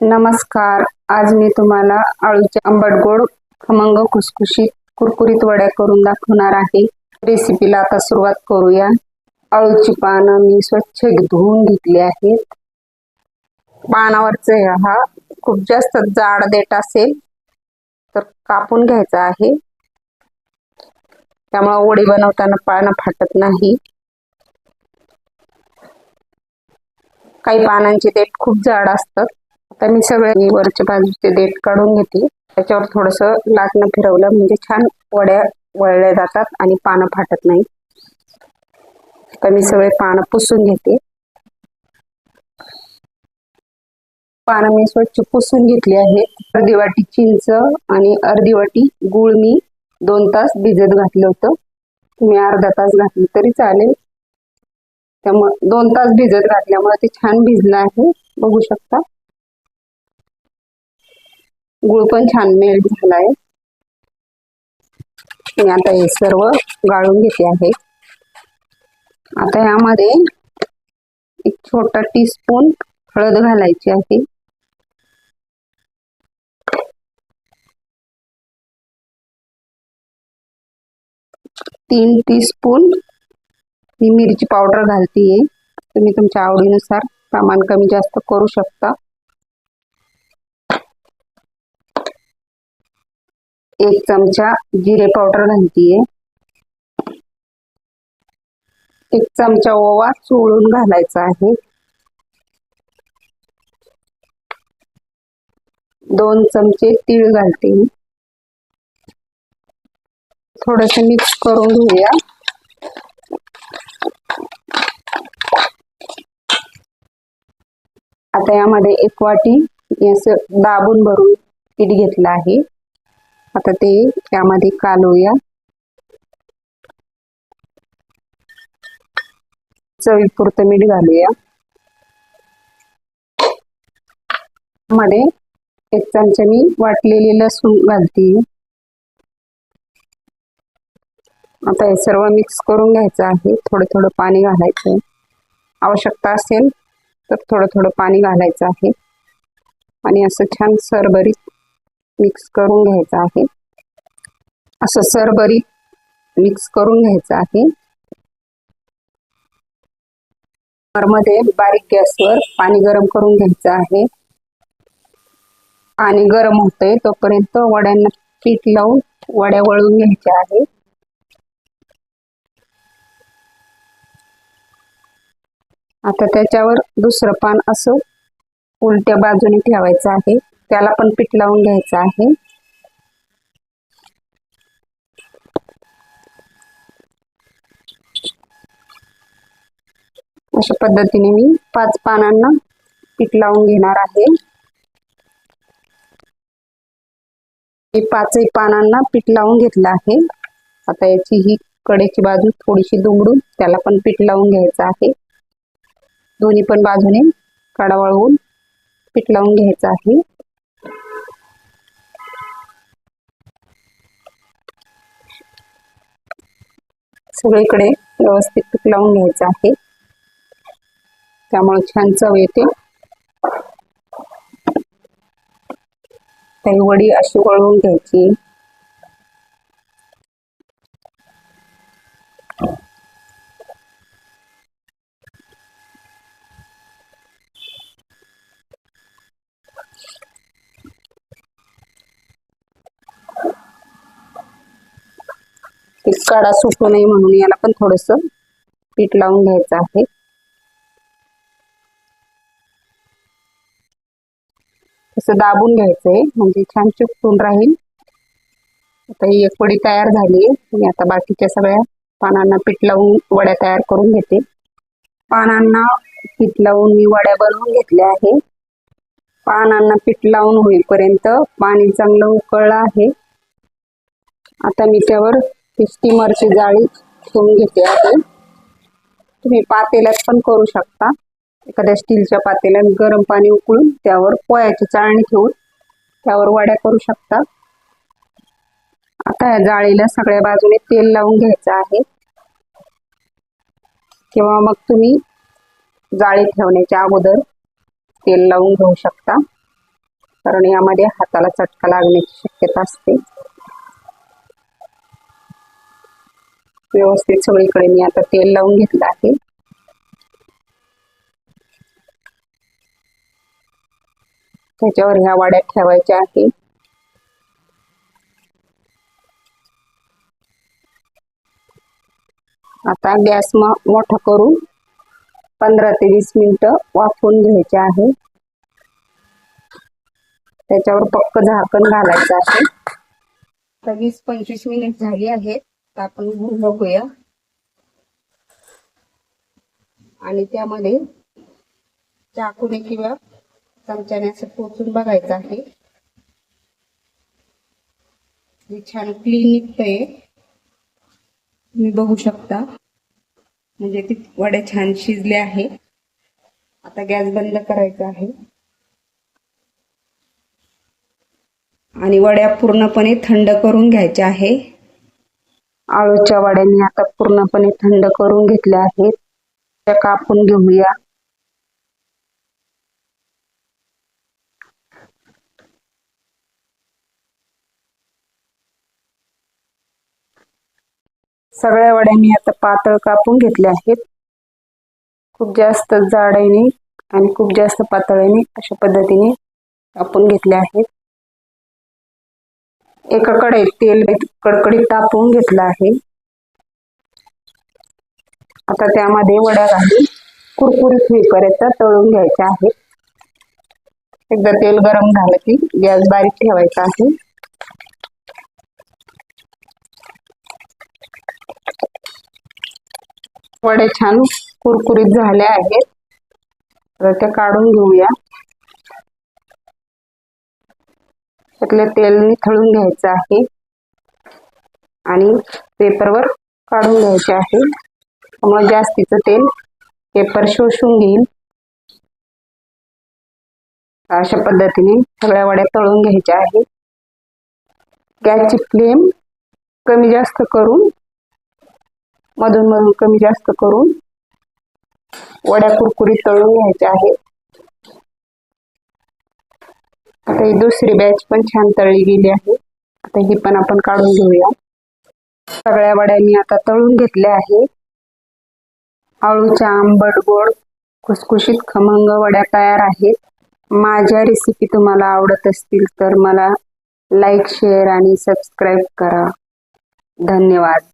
नमस्कार. आज मी तुम्हाला आळूचे आंबट गोड खमंग खुसखुशीत कुरकुरीत वड्या करून दाखवणार आहे. रेसिपीला आता सुरुवात करूया. आळूची पानं मी स्वच्छ धुवून घेतली आहेत. पानावरचे हा खूप जास्त जाड देठ असेल तर कापून घ्यायचा आहे. त्यामुळे वडी बनवताना पानं फाटत नाही. काही पानांचे देठ खूप जाड असतात. आता मी सगळे वरच्या बाजूचे देठ काढून घेते. त्याच्यावर थोडस लाटणं फिरवलं म्हणजे छान वड्या वळल्या जातात आणि पानं फाटत नाही. आता मी सगळे पानं पुसून घेते. पानं मी स्वच्छ पुसून घेतली आहेत अर्धी वाटी चिंच आणि अर्धी वाटी गुळ मी दोन तास भिजत घातलं होतं. तुम्ही अर्धा तास घातली तरी चालेल. त्यामुळे दोन तास भिजत घातल्यामुळे ते छान भिजलं आहे. बघू शकता. गुळ पण छान मेल्ट झाला आहे मी आता हे सर्व गाळून घेते आहे. आता यामध्ये एक छोटा टीस्पून हळद घालायची आहे. तीन टीस्पून मी मिरची पावडर घालतीये. तुम्ही तुमच्या आवडीनुसार प्रमाण कमी जास्त करू शकता. एक चमचा जिरे पावडर घालतीये. एक चमचा ओवा चोळून घालायचा आहे. दोन चमचे तीळ घालते थोडस मिक्स करून घेऊया. आता यामध्ये एक वाटी असं दाबून भरून पीठ घेतलं आहे. आता ते यामध्ये कालूया चवीपुरतं मीठ घालूया. मध्ये एक चमचा मी वाटलेली लसूण घालते. आता हे सर्व मिक्स करून घ्यायचं आहे. थोडं थोडं पाणी घालायचं. आवश्यकता असेल तर थोडं थोडं पाणी घालायचं आहे. आणि असं छान सरभरीत मिक्स करून घ्यायचं आहे. असं सरबरीत मिक्स करून घ्यायचं आहे. मध्ये बारीक गॅसवर पाणी गरम करून घ्यायचं आहे. पाणी गरम होतंय तोपर्यंत वड्यांना पीठ लावून वड्या वळून घ्यायच्या आहे आता त्याच्यावर दुसरं पान असं उलट्या बाजूने ठेवायचं आहे. त्याला पण पीठ लावून घ्यायचं आहे. अशा पद्धतीने मी पाच पानांना पीठ लावून घेणार आहे. मी पाचही पानांना पीठ लावून घेतलं आहे. आता याची ही कडेची बाजू थोडीशी दुमडून त्याला पण पीठ लावून घ्यायचं आहे. दोन्ही पण बाजूने कडा वळवून पीठ लावून घ्यायचं आहे. सगळीकडे व्यवस्थित पीठ लावून घ्यायचं आहे. त्यामुळे छान चव येते. काही वडी अशी वळवून घ्यायची. काढा सुटू नये म्हणून याला पण थोडस पीठ लावून घ्यायचं आहे. असं दाबून घ्यायचंय म्हणजे छान चिपटून राहील. आता ही एक वडी तयार झाली मी आता बाकीच्या सगळ्या पानांना पीठ लावून वड्या तयार करून घेते. पानांना पीठ लावून मी वड्या बनवून घेतल्या आहे. पानांना पीठ लावून होईपर्यंत पाणी चांगलं उकळलं आहे. आता मी त्यावर स्टीमरची जाळी ठेवून घेते आहे तुम्ही पातेल्यात पण करू शकता. एखाद्या स्टीलच्या पातेल्यात गरम पाणी उकळून त्यावर पोळ्याची चाळणी ठेवून त्यावर वड्या करू शकता. आता या जाळीला सगळ्या बाजूने तेल लावून घ्यायचं आहे. किंवा मग तुम्ही जाळी ठेवण्याच्या अगोदर तेल लावून घेऊ शकता. कारण यामध्ये हाताला चटका लागण्याची शक्यता असते. व्यवस्थित सगळीकडे मी आता तेल लावून घेतलं आहे. त्याच्यावर ह्या वाड्या ठेवायच्या आहे. आता गॅस मोठा करून पंधरा ते वीस मिनिटं वाफवून घ्यायचे आहे. त्याच्यावर पक्क झाकण घालायचं आहे. वीस पंचवीस मिनिट झाली आहेत. तर आपण बघूया. आणि त्यामध्ये चाकूने किंवा चमच्याने असं पोचून बघायचं आहे. जे छान क्लीन निघतंय. तुम्ही बघू शकता. म्हणजे ती वडे छान शिजले आहे. आता गॅस बंद करायचा आहे. आणि वड्या पूर्णपणे थंड करून घ्यायच्या आहे. आळूच्या वड्यांनी आता पूर्णपणे थंड करून घेतल्या आहेत. त्या कापून घेऊया. सगळ्या वड्या मी आता पातळ कापून घेतल्या आहेत. खूप जास्त जाडाईने आणि खूप जास्त पातळीने अशा पद्धतीने कापून घेतल्या आहेत. एका कढईत तेल कडकडीत तापवून घेतलं आहे. आता त्यामध्ये वड्या घालून कुरकुरीत होईपर्यंत तळून घ्यायच्या आहेत. एकदा तेल गरम झालं की गॅस बारीक ठेवायचा आहे. वडे छान कुरकुरीत झाले आहेत. तर ते काढून घेऊया. त्यातले तेल निथळून घ्यायचं आहे. आणि पेपरवर काढून घ्यायचे आहे. मग जास्तीचं तेल पेपर शोषून घेईल अशा पद्धतीने सगळ्या वड्या तळून घ्यायच्या आहेत गॅसची फ्लेम कमी जास्त करून मधून मधून कमी जास्त करून वड्या कुरकुरीत तळून घ्यायच्या आहेत आता ही दुसरी बॅच पण छान तळली गेली आहे. आता ही पण आपण काढून घेऊया. सगळ्या वड्या मी आता तळून घेतल्या आहे. आळूच्या आंबट गोड खुसखुशीत खमंग वड्या तयार आहेत. माझ्या रेसिपी तुम्हाला आवडत असतील तर मला लाईक शेअर आणि सबस्क्राईब करा. धन्यवाद.